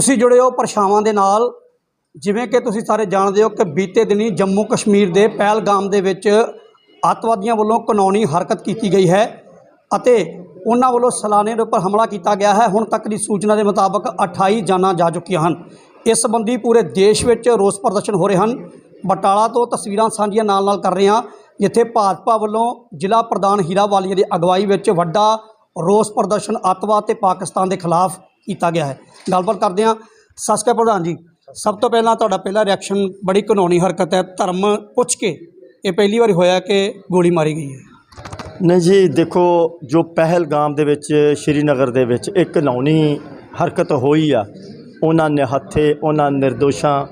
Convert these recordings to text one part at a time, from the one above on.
ਤੁਸੀਂ ਜੁੜੇ ਹੋ ਪਰਛਾਵਾਂ ਦੇ ਨਾਲ। ਜਿਵੇਂ ਕਿ ਤੁਸੀਂ ਸਾਰੇ ਜਾਣਦੇ ਹੋ ਕਿ ਬੀਤੇ ਦਿਨੀ ਜੰਮੂ ਕਸ਼ਮੀਰ ਦੇ ਪਹਿਲਗਾਮ ਦੇ ਵਿੱਚ ਅੱਤਵਾਦੀਆਂ ਵੱਲੋਂ ਕਾਨੂੰਨੀ ਹਰਕਤ ਕੀਤੀ ਗਈ ਹੈ ਅਤੇ ਉਹਨਾਂ ਵੱਲੋਂ ਸਲਾਨੇ ਦੇ ਉੱਪਰ ਹਮਲਾ ਕੀਤਾ ਗਿਆ ਹੈ। ਹੁਣ ਤੱਕ ਦੀ ਸੂਚਨਾ ਦੇ ਮੁਤਾਬਕ 28 ਜਾਨਾਂ ਜਾ ਚੁੱਕੀਆਂ ਹਨ। ਇਸ ਸੰਬੰਧੀ ਪੂਰੇ ਦੇਸ਼ ਵਿੱਚ ਰੋਸ ਪ੍ਰਦਰਸ਼ਨ ਹੋ ਰਹੇ ਹਨ। ਬਟਾਲਾ ਤੋਂ ਤਸਵੀਰਾਂ ਸਾਂਝੀਆਂ ਨਾਲ ਨਾਲ ਕਰ ਰਹੇ ਹਾਂ। ਜਿੱਥੇ ਭਾਜਪਾ ਵੱਲੋਂ ਜ਼ਿਲ੍ਹਾ ਪ੍ਰਧਾਨ ਹੀਰਾ ਵਾਲੀਆ ਦੀ ਅਗਵਾਈ ਵਿੱਚ ਵੱਡਾ ਰੋਸ ਪ੍ਰਦਰਸ਼ਨ ਅੱਤਵਾਦ ਤੇ ਪਾਕਿਸਤਾਨ ਦੇ ਖਿਲਾਫ ਕੀਤਾ ਗਿਆ ਹੈ। ਗੱਲਬਾਤ ਕਰਦੇ ਹਾਂ ਸਤਿ ਸ਼੍ਰੀ ਅਕਾਲ ਪ੍ਰਧਾਨ ਜੀ, ਸਭ ਤੋਂ ਪਹਿਲਾਂ ਤੁਹਾਡਾ ਪਹਿਲਾ ਰਿਐਕਸ਼ਨ ਬੜੀ ਕਾਨੂੰਨੀ ਹਰਕਤ ਹੈ, ਧਰਮ ਪੁੱਛ ਕੇ ਇਹ ਪਹਿਲੀ ਵਾਰ ਹੋਇਆ ਕਿ ਗੋਲੀ ਮਾਰੀ ਗਈ ਹੈ? ਨਹੀਂ ਜੀ, ਦੇਖੋ, ਜੋ ਪਹਿਲਗਾਮ ਦੇ ਵਿੱਚ, ਸ਼੍ਰੀਨਗਰ ਦੇ ਵਿੱਚ ਇੱਕ ਕਾਨੂੰਨੀ ਹਰਕਤ ਹੋਈ ਆ, ਉਹਨਾਂ ਨੇ ਹੱਥੇ, ਉਹਨਾਂ ਨਿਰਦੋਸ਼ਾਂ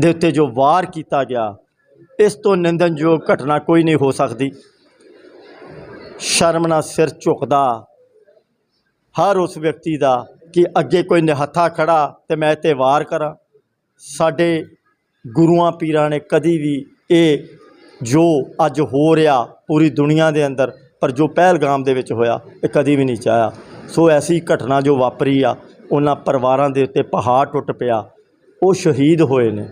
ਦੇ ਉੱਤੇ ਜੋ ਵਾਰ ਕੀਤਾ ਗਿਆ, ਇਸ ਤੋਂ ਨਿੰਦਨਯੋਗ ਘਟਨਾ ਕੋਈ ਨਹੀਂ ਹੋ ਸਕਦੀ। ਸ਼ਰਮ ਨਾਲ ਸਿਰ ਝੁਕਦਾ। ਹਰ ਉਸ ਵਿਅਕਤੀ ਦਾ ਕਿ ਅੱਗੇ ਕੋਈ ਨਿਹੱਥਾ ਖੜਾ ਤੇ ਮੈਂ ਤੇ ਵਾਰ ਕਰਾਂ। ਸਾਡੇ ਗੁਰੂਆਂ ਪੀਰਾਂ ਨੇ ਕਦੀ ਵੀ ਇਹ ਜੋ ਅੱਜ ਹੋ ਰਿਹਾ ਪੂਰੀ ਦੁਨੀਆ ਦੇ ਅੰਦਰ, ਪਰ ਜੋ ਪਹਿਲਗਾਮ ਦੇ ਵਿੱਚ ਹੋਇਆ, ਇਹ ਕਦੀ ਵੀ ਨਹੀਂ ਚਾਹਿਆ। ਸੋ ਐਸੀ ਘਟਨਾ ਜੋ ਵਾਪਰੀ ਆ, ਉਹਨਾਂ ਪਰਿਵਾਰਾਂ ਦੇ ਉੱਤੇ ਪਹਾੜ ਟੁੱਟ ਪਿਆ। ਉਹ ਸ਼ਹੀਦ ਹੋਏ ਨੇ।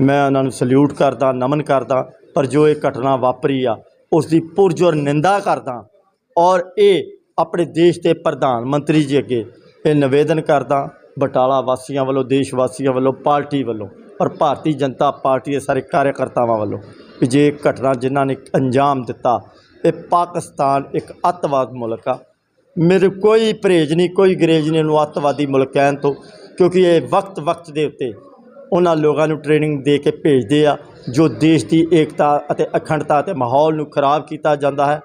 ਮੈਂ ਉਹਨਾਂ ਨੂੰ ਸਲੂਟ ਕਰਦਾ, ਨਮਨ ਕਰਦਾ, ਪਰ ਜੋ ਇਹ ਘਟਨਾ ਵਾਪਰੀ ਆ ਉਸ ਦੀ ਪੁਰਜੋਰ ਨਿੰਦਾ ਕਰਦਾ ਔਰ ਇਹ ਆਪਣੇ ਦੇਸ਼ ਦੇ ਪ੍ਰਧਾਨ ਮੰਤਰੀ ਜੀ ਅੱਗੇ ਇਹ ਨਿਵੇਦਨ ਕਰਦਾ, ਬਟਾਲਾ ਵਾਸੀਆਂ ਵੱਲੋਂ, ਦੇਸ਼ ਵਾਸੀਆਂ ਵੱਲੋਂ, ਪਾਰਟੀ ਵੱਲੋਂ ਔਰ ਭਾਰਤੀ ਜਨਤਾ ਪਾਰਟੀ ਦੇ ਸਾਰੇ ਕਾਰਜਕਰਤਾਵਾਂ ਵੱਲੋਂ ਕਿ ਜੇ ਘਟਨਾ ਜਿਨ੍ਹਾਂ ਨੇ ਅੰਜਾਮ ਦਿੱਤਾ, ਇਹ ਪਾਕਿਸਤਾਨ ਇੱਕ ਅੱਤਵਾਦ ਮੁਲਕ ਆ। ਮੇਰੇ ਕੋਈ ਪਰਹੇਜ਼ ਨਹੀਂ, ਕੋਈ ਗਰੇਜ ਨਹੀਂ ਇਹਨੂੰ ਅੱਤਵਾਦੀ ਮੁਲਕ ਕਹਿਣ ਤੋਂ ਕਿਉਂਕਿ ਇਹ ਵਕਤ ਵਕਤ ਦੇ ਉੱਤੇ ਉਹਨਾਂ ਲੋਕਾਂ ਨੂੰ ਟ੍ਰੇਨਿੰਗ ਦੇ ਕੇ ਭੇਜਦੇ ਆ, ਜੋ ਦੇਸ਼ ਦੀ ਏਕਤਾ ਅਤੇ ਅਖੰਡਤਾ ਅਤੇ ਮਾਹੌਲ ਨੂੰ ਖਰਾਬ ਕੀਤਾ ਜਾਂਦਾ ਹੈ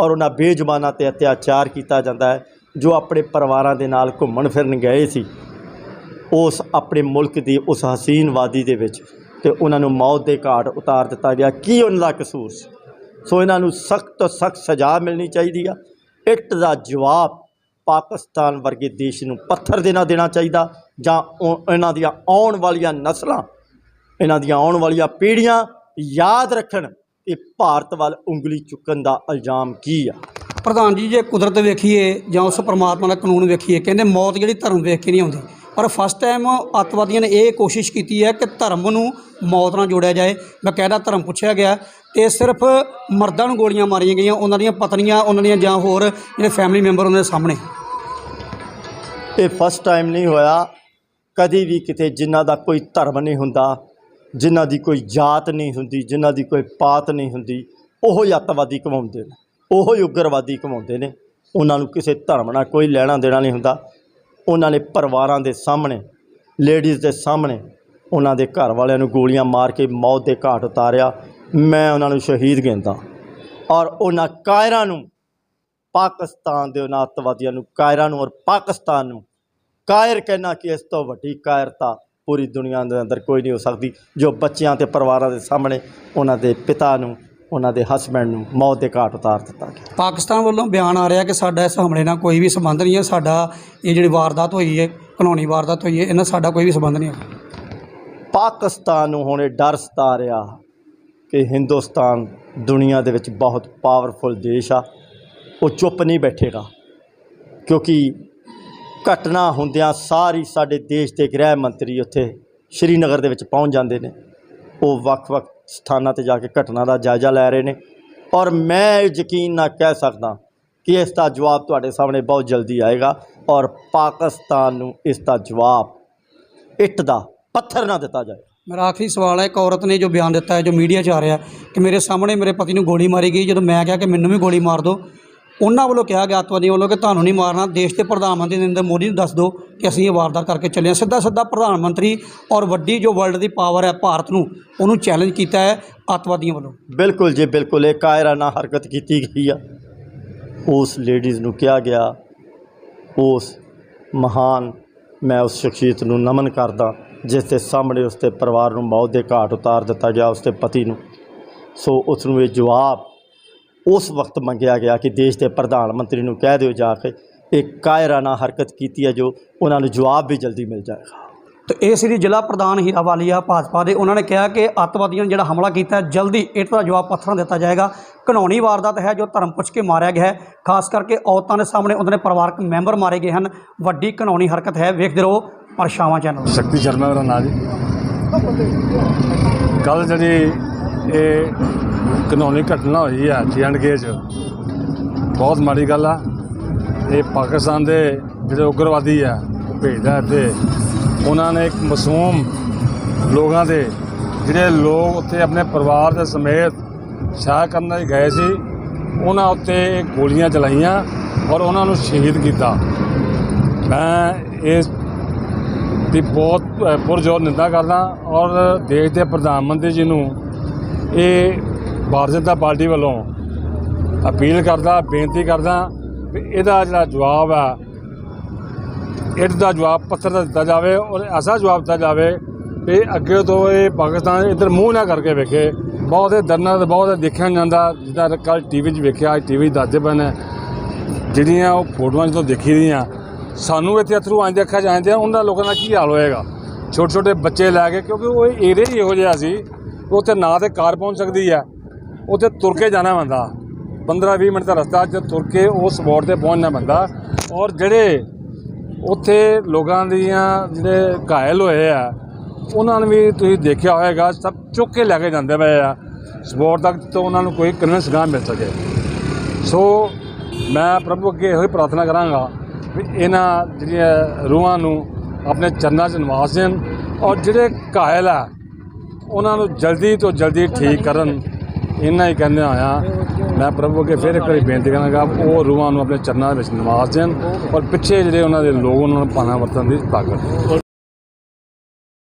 ਔਰ ਉਹਨਾਂ ਬੇਜ਼ੁਬਾਨਾਂ ਤੇ ਅਤਿਆਚਾਰ ਕੀਤਾ ਜਾਂਦਾ ਹੈ, ਜੋ ਆਪਣੇ ਪਰਿਵਾਰਾਂ ਦੇ ਨਾਲ ਘੁੰਮਣ ਫਿਰਨ ਗਏ ਸੀ। ਉਸ ਆਪਣੇ ਮੁਲਕ ਦੀ, ਉਸ ਹਸੀਨ ਵਾਦੀ ਦੇ ਵਿੱਚ ਤੇ ਉਹਨਾਂ ਨੂੰ ਮੌਤ ਦੇ ਘਾਟ ਉਤਾਰ ਦਿੱਤਾ ਗਿਆ। ਕੀ ਉਹਨਾਂ ਦਾ ਕਸੂਰ ਸੀ? ਸੋ ਇਹਨਾਂ ਨੂੰ ਸਖਤ ਤੋਂ ਸਖਤ ਸਜ਼ਾ ਮਿਲਣੀ ਚਾਹੀਦੀ ਆ। ਇੱਟ ਦਾ ਜਵਾਬ ਪਾਕਿਸਤਾਨ ਵਰਗੇ ਦੇਸ਼ ਨੂੰ ਪੱਥਰ ਦੇਣਾ ਦੇਣਾ ਚਾਹੀਦਾ। ਜਾਂ ਇਹਨਾਂ ਦੀਆਂ ਆਉਣ ਵਾਲੀਆਂ ਨਸਲਾਂ ਇਹਨਾਂ ਦੀਆਂ ਆਉਣ ਵਾਲੀਆਂ ਪੀੜ੍ਹੀਆਂ ਯਾਦ ਰੱਖਣ ਕਿ ਭਾਰਤ ਵੱਲ ਉਂਗਲੀ ਚੁੱਕਣ ਦਾ ਇਲਜ਼ਾਮ ਕੀ ਆ। ਪ੍ਰਧਾਨ ਜੀ ਜੇ ਕੁਦਰਤ ਵੇਖੀਏ ਜਾਂ ਉਸ ਪਰਮਾਤਮਾ ਦਾ ਕਾਨੂੰਨ ਵੇਖੀਏ ਕਹਿੰਦੇ ਮੌਤ ਜਿਹੜੀ ਧਰਮ ਵੇਖ ਕੇ ਨਹੀਂ ਆਉਂਦੀ। ਪਰ ਫਸਟ ਟਾਈਮ ਅੱਤਵਾਦੀਆਂ ਨੇ ਇਹ ਕੋਸ਼ਿਸ਼ ਕੀਤੀ ਹੈ ਕਿ ਧਰਮ ਨੂੰ ਮੌਤ ਨਾਲ ਜੋੜਿਆ ਜਾਏ। ਬਕਾਇਦਾ ਧਰਮ ਪੁੱਛਿਆ ਗਿਆ ਤੇ ਸਿਰਫ ਮਰਦਾਂ ਨੂੰ ਗੋਲੀਆਂ ਮਾਰੀਆਂ ਗਈਆਂ ਉਹਨਾਂ ਦੀਆਂ ਪਤਨੀਆਂ ਉਹਨਾਂ ਦੀਆਂ ਜਾਂ ਹੋਰ ਜਿਹੜੇ ਫੈਮਿਲੀ ਮੈਂਬਰ ਉਹਨਾਂ ਦੇ ਸਾਹਮਣੇ। ਇਹ ਫਸਟ ਟਾਈਮ ਨਹੀਂ ਹੋਇਆ। ਕਦੇ ਵੀ ਕਿਤੇ ਜਿਨ੍ਹਾਂ ਦਾ ਕੋਈ ਧਰਮ ਨਹੀਂ ਹੁੰਦਾ, ਜਿਨ੍ਹਾਂ ਦੀ ਕੋਈ ਜਾਤ ਨਹੀਂ ਹੁੰਦੀ, ਜਿਨ੍ਹਾਂ ਦੀ ਕੋਈ ਪਾਤ ਨਹੀਂ ਹੁੰਦੀ, ਉਹ ਹੀ ਅੱਤਵਾਦੀ ਕਮਾਉਂਦੇ ਨੇ, ਉਹ ਹੀ ਉਗਰਵਾਦੀ ਕਮਾਉਂਦੇ ਨੇ। ਉਹਨਾਂ ਨੂੰ ਕਿਸੇ ਧਰਮ ਨਾਲ ਕੋਈ ਲੈਣਾ ਦੇਣਾ ਨਹੀਂ ਹੁੰਦਾ। ਉਹਨਾਂ ਨੇ ਪਰਿਵਾਰਾਂ ਦੇ ਸਾਹਮਣੇ ਲੇਡੀਜ਼ ਦੇ ਸਾਹਮਣੇ ਉਹਨਾਂ ਦੇ ਘਰ ਵਾਲਿਆਂ ਨੂੰ ਗੋਲੀਆਂ ਮਾਰ ਕੇ ਮੌਤ ਦੇ ਘਾਟ ਉਤਾਰਿਆ। ਮੈਂ ਉਹਨਾਂ ਨੂੰ ਸ਼ਹੀਦ ਕਹਿੰਦਾ ਔਰ ਉਹਨਾਂ ਕਾਇਰਾਂ ਨੂੰ ਪਾਕਿਸਤਾਨ ਦੇ ਉਹਨਾਂ ਅੱਤਵਾਦੀਆਂ ਨੂੰ, ਕਾਇਰਾਂ ਨੂੰ ਔਰ ਪਾਕਿਸਤਾਨ ਨੂੰ ਕਾਇਰ ਕਹਿਣਾ ਕਿ ਇਸ ਤੋਂ ਵੱਡੀ ਕਾਇਰਤਾ ਪੂਰੀ ਦੁਨੀਆ ਦੇ ਅੰਦਰ ਕੋਈ ਨਹੀਂ ਹੋ ਸਕਦੀ ਜੋ ਬੱਚਿਆਂ ਤੇ ਪਰਿਵਾਰਾਂ ਦੇ ਸਾਹਮਣੇ ਉਹਨਾਂ ਦੇ ਪਿਤਾ ਨੂੰ ਉਹਨਾਂ ਦੇ ਹਸਬੈਂਡ ਨੂੰ ਮੌਤ ਦੇ ਘਾਟ ਉਤਾਰ ਦਿੱਤਾ ਗਿਆ। ਪਾਕਿਸਤਾਨ ਵੱਲੋਂ ਬਿਆਨ ਆ ਰਿਹਾ ਕਿ ਸਾਡਾ ਇਸ ਹਮਲੇ ਨਾਲ ਕੋਈ ਵੀ ਸੰਬੰਧ ਨਹੀਂ ਹੈ ਸਾਡਾ ਇਹ ਜਿਹੜੀ ਵਾਰਦਾਤ ਹੋਈ ਹੈ ਕਾਨੂੰਨੀ ਵਾਰਦਾਤ ਹੋਈ ਹੈ ਇਹਨਾਂ ਸਾਡਾ ਕੋਈ ਵੀ ਸੰਬੰਧ ਨਹੀਂ ਹੈ ਪਾਕਿਸਤਾਨ ਨੂੰ ਹੁਣ ਇਹ ਡਰ ਸਤਾ ਰਿਹਾ ਕਿ ਹਿੰਦੁਸਤਾਨ ਦੁਨੀਆ ਦੇ ਵਿੱਚ ਬਹੁਤ ਪਾਵਰਫੁਲ ਦੇਸ਼ ਆ ਉਹ ਚੁੱਪ ਨਹੀਂ ਬੈਠੇਗਾ ਕਿਉਂਕਿ ਘਟਨਾ ਹੁੰਦਿਆਂ ਸਾਰੀ ਸਾਡੇ ਦੇਸ਼ ਦੇ ਗ੍ਰਹਿ ਮੰਤਰੀ ਉੱਥੇ ਸ਼੍ਰੀਨਗਰ ਦੇ ਵਿੱਚ ਪਹੁੰਚ ਜਾਂਦੇ ਨੇ। ਉਹ ਵੱਖ-ਵੱਖ ਸਥਾਨਾਂ ਤੇ ਜਾ ਕੇ ਘਟਨਾ ਦਾ ਜਾਇਜ਼ਾ ਲੈ ਰਹੇ ਨੇ। ਔਰ ਮੈਂ ਇਹ ਯਕੀਨ ਨਾਲ ਕਹਿ ਸਕਦਾ ਕਿ ਇਸ ਦਾ ਜਵਾਬ ਤੁਹਾਡੇ ਸਾਹਮਣੇ ਬਹੁਤ ਜਲਦੀ ਆਏਗਾ ਔਰ ਪਾਕਿਸਤਾਨ ਨੂੰ ਇਸ ਦਾ ਜਵਾਬ ਇੱਟ ਦਾ ਪੱਥਰ ਨਾ ਦਿੱਤਾ ਜਾਏ। ਮੇਰਾ ਆਖਰੀ ਸਵਾਲ ਹੈ, ਇੱਕ ਔਰਤ ਨੇ ਜੋ ਬਿਆਨ ਦਿੱਤਾ ਹੈ, ਜੋ ਮੀਡੀਆ 'ਚ ਆ ਰਿਹਾ ਕਿ ਮੇਰੇ ਸਾਹਮਣੇ ਮੇਰੇ ਪਤੀ ਨੂੰ ਗੋਲੀ ਮਾਰੀ ਗਈ, ਜਦੋਂ ਮੈਂ ਕਿਹਾ ਕਿ ਮੈਨੂੰ ਵੀ ਗੋਲੀ ਮਾਰ ਦਿਓ ਉਹਨਾਂ ਵੱਲੋਂ ਕਿਹਾ ਗਿਆ ਅੱਤਵਾਦੀਆਂ ਵੱਲੋਂ ਕਿ ਤੁਹਾਨੂੰ ਨਹੀਂ ਮਾਰਨਾ, ਦੇਸ਼ ਦੇ ਪ੍ਰਧਾਨ ਮੰਤਰੀ ਨਰਿੰਦਰ ਮੋਦੀ ਨੂੰ ਦੱਸ ਦਿਓ ਕਿ ਅਸੀਂ ਇਹ ਵਾਰਦਾਤ ਕਰਕੇ ਚੱਲੇ ਹਾਂ। ਸਿੱਧਾ ਸਿੱਧਾ ਪ੍ਰਧਾਨ ਮੰਤਰੀ ਔਰ ਵੱਡੀ ਜੋ ਵਰਲਡ ਦੀ ਪਾਵਰ ਹੈ ਭਾਰਤ ਨੂੰ, ਉਹਨੂੰ ਚੈਲੰਜ ਕੀਤਾ ਹੈ ਅੱਤਵਾਦੀਆਂ ਵੱਲੋਂ। ਬਿਲਕੁਲ ਜੀ, ਬਿਲਕੁਲ, ਇਹ ਕਾਇਰਾਨਾ ਹਰਕਤ ਕੀਤੀ ਗਈ ਆ। ਉਸ ਲੇਡੀਜ਼ ਨੂੰ ਕਿਹਾ ਗਿਆ, ਉਸ ਮਹਾਨ, ਮੈਂ ਉਸ ਸ਼ਖਸੀਅਤ ਨੂੰ ਨਮਨ ਕਰਦਾ, ਜਿਸ ਦੇ ਸਾਹਮਣੇ ਉਸ ਦੇ ਪਰਿਵਾਰ ਨੂੰ ਮੌਤ ਦੇ ਘਾਟ ਉਤਾਰ ਦਿੱਤਾ ਗਿਆ, ਉਸ ਦੇ ਪਤੀ ਨੂੰ। ਸੋ ਉਸ ਨੂੰ ਇਹ ਜਵਾਬ ਉਸ ਵਕਤ ਮੰਗਿਆ ਗਿਆ ਕਿ ਦੇਸ਼ ਦੇ ਪ੍ਰਧਾਨ ਮੰਤਰੀ ਨੂੰ ਕਹਿ ਦਿਓ ਜਾ ਕੇ ਇਹ ਕਾਇਰਾਨਾ ਹਰਕਤ ਕੀਤੀ ਹੈ ਜੋ ਉਹਨਾਂ ਨੂੰ ਜਵਾਬ ਵੀ ਜਲਦੀ ਮਿਲ ਜਾਏਗਾ। ਤੇ ਇਹ ਸੀ ਜ਼ਿਲ੍ਹਾ ਪ੍ਰਧਾਨ ਹੀਰਾ ਵਾਲੀਆ ਭਾਜਪਾ ਦੇ। ਉਹਨਾਂ ਨੇ ਕਿਹਾ ਕਿ ਅੱਤਵਾਦੀਆਂ ਨੇ ਜਿਹੜਾ ਹਮਲਾ ਕੀਤਾ ਹੈ, ਜਲਦੀ ਇੱਟ ਦਾ ਜਵਾਬ ਪੱਥਰਾਂ ਦਿੱਤਾ ਜਾਏਗਾ। ਕਾਨੂੰਨੀ ਵਾਰਦਾਤ ਹੈ ਜੋ ਧਰਮ ਪੁੱਛ ਕੇ ਮਾਰਿਆ ਗਿਆ ਹੈ। ਖਾਸ ਕਰਕੇ ਔਰਤਾਂ ਦੇ ਸਾਹਮਣੇ ਉਹਨਾਂ ਦੇ ਪਰਿਵਾਰਕ ਮੈਂਬਰ ਮਾਰੇ ਗਏ ਹਨ। ਵੱਡੀ ਕਾਨੂੰਨੀ ਹਰਕਤ ਹੈ। ਵੇਖਦੇ ਰਹੋ ਪਰਛਾਵਾਂ ਚੈਨਲ। ਸ਼ਕਤੀ ਸ਼ਰਮਾ ਮੇਰਾ ਨਾਂ ਜੀ। ਕੱਲ ਜਿਹੜੀ ਇਹ ਕਾਨੂੰਨੀ ਘਟਨਾ ਹੋਈ ਹੈ ਕੇ 'ਚ। ਬਹੁਤ ਮਾੜੀ ਗੱਲ ਆ। ਇਹ ਪਾਕਿਸਤਾਨ ਦੇ ਜਿਹੜੇ ਉਗਰਵਾਦੀ ਆ, ਉਹ ਭੇਜਦਾ ਇੱਥੇ। ਉਹਨਾਂ ਨੇ ਇੱਕ ਮਾਸੂਮ ਲੋਕਾਂ ਦੇ ਜਿਹੜੇ ਲੋਕ ਉੱਥੇ ਆਪਣੇ ਪਰਿਵਾਰ ਦੇ ਸਮੇਤ ਸ਼ਾਹ ਕਰਨ ਲਈ ਗਏ ਸੀ, ਉਹਨਾਂ ਉੱਤੇ ਗੋਲੀਆਂ ਚਲਾਈਆਂ ਔਰ ਉਹਨਾਂ ਨੂੰ ਸ਼ਹੀਦ ਕੀਤਾ। ਮੈਂ ਇਸ ਦੀ ਬਹੁਤ ਪੁਰਜ਼ੋਰ ਨਿੰਦਾ ਕਰਦਾ ਔਰ ਦੇਸ਼ ਦੇ ਪ੍ਰਧਾਨ ਮੰਤਰੀ ਜੀ ਨੂੰ ਇਹ ਭਾਰਤੀ ਜਨਤਾ ਪਾਰਟੀ ਵੱਲੋਂ ਅਪੀਲ ਕਰਦਾ, ਬੇਨਤੀ ਕਰਦਾ ਵੀ ਇਹਦਾ ਜਿਹੜਾ ਜਵਾਬ ਆ, ਇਹਦਾ ਜਵਾਬ ਪੱਥਰ ਦਾ ਦਿੱਤਾ ਜਾਵੇ ਔਰ ਐਸਾ ਜਵਾਬ ਦਿੱਤਾ ਜਾਵੇ ਵੀ ਅੱਗੇ ਤੋਂ ਇਹ ਪਾਕਿਸਤਾਨ ਇੱਧਰ ਮੂੰਹ ਨਾ ਕਰਕੇ ਵੇਖੇ। ਬਹੁਤ ਇਹ ਦਰਨਾ ਤੇ ਬਹੁਤ ਦੇਖਿਆ ਜਾਂਦਾ, ਜਿੱਦਾਂ ਕੱਲ ਟੀਵੀ 'ਚ ਵੇਖਿਆ ਅੱਜ ਟੀਵੀ ਦੱਸਦੇ ਪਏ ਨੇ ਜਿਹੜੀਆਂ ਉਹ ਫੋਟੋਆਂ ਜਦੋਂ ਦੇਖੀ ਦੀਆਂ ਸਾਨੂੰ ਇੱਥੇ ਅਥਰੂ ਆਂਦੇ ਅੱਖਾਂ ਜਾਂਦੇ ਆ, ਉਹਨਾਂ ਲੋਕਾਂ ਦਾ ਕੀ ਹਾਲ ਹੋਏਗਾ? ਛੋਟੇ ਛੋਟੇ ਬੱਚੇ ਲੈ ਕੇ, ਕਿਉਂਕਿ ਉਹ ਏਰੀਆ ਹੀ ਇਹੋ ਜਿਹਾ ਸੀ ਉੱਥੇ ਨਾ ਤੇ ਕਾਰ ਪਹੁੰਚ ਸਕਦੀ ਹੈ। ਉੱਥੇ ਤੁਰ ਕੇ ਜਾਣਾ ਪੈਂਦਾ 15-20 ਮਿੰਟ ਦਾ ਰਸਤਾ ਜੇ ਤੁਰ ਕੇ ਉਹ ਸਪੌਟ ਤੇ ਪਹੁੰਚਣਾ ਪੈਂਦਾ ਔਰ ਜਿਹੜੇ ਉੱਥੇ ਲੋਕਾਂ ਦੀਆਂ ਜਿਹੜੇ ਘਾਇਲ ਹੋਏ ਆ, ਉਹਨਾਂ ਨੂੰ ਵੀ ਤੁਸੀਂ ਦੇਖਿਆ ਹੋਵੇਗਾ ਸਭ ਚੁੱਕ ਕੇ ਲੈ ਕੇ ਜਾਂਦੇ ਪਏ ਆ। ਸਪੌਟ ਤੱਕ ਤੋਂ ਉਹਨਾਂ ਨੂੰ ਕੋਈ ਕਨਵਿੰਸ ਨਾ ਮਿਲ ਸਕੇ। ਸੋ ਮੈਂ ਪ੍ਰਭੂ ਅੱਗੇ ਇਹੋ ਹੀ ਪ੍ਰਾਰਥਨਾ ਕਰਾਂਗਾ ਵੀ ਇਹਨਾਂ ਜਿਹੜੀਆਂ ਰੂਹਾਂ ਨੂੰ ਆਪਣੇ ਚਰਨਾਂ 'ਚ ਨਿਵਾਸ ਦੇਣ। ਔਰ ਜਿਹੜੇ ਘਾਇਲ ਆ ਉਹਨਾਂ ਨੂੰ ਜਲਦੀ ਤੋਂ ਜਲਦੀ ਠੀਕ ਕਰਨ, ਇੰਨਾ ਹੀ ਕਹਿੰਦੇ ਹੋਇਆ ਮੈਂ ਪ੍ਰਭੂ ਅੱਗੇ ਫਿਰ ਇੱਕ ਵਾਰੀ ਬੇਨਤੀ ਕਰਾਂਗਾ, ਉਹ ਰੂਹਾਂ ਨੂੰ ਆਪਣੇ ਚਰਨਾਂ ਦੇ ਵਿੱਚ ਨਿਵਾਸ ਦੇਣ ਔਰ ਪਿੱਛੇ ਜਿਹੜੇ ਉਹਨਾਂ ਦੇ ਲੋਕ ਉਹਨਾਂ ਨੂੰ ਪਾਣਾ ਵਰਤਣ ਦੀ ਤਾਕਤ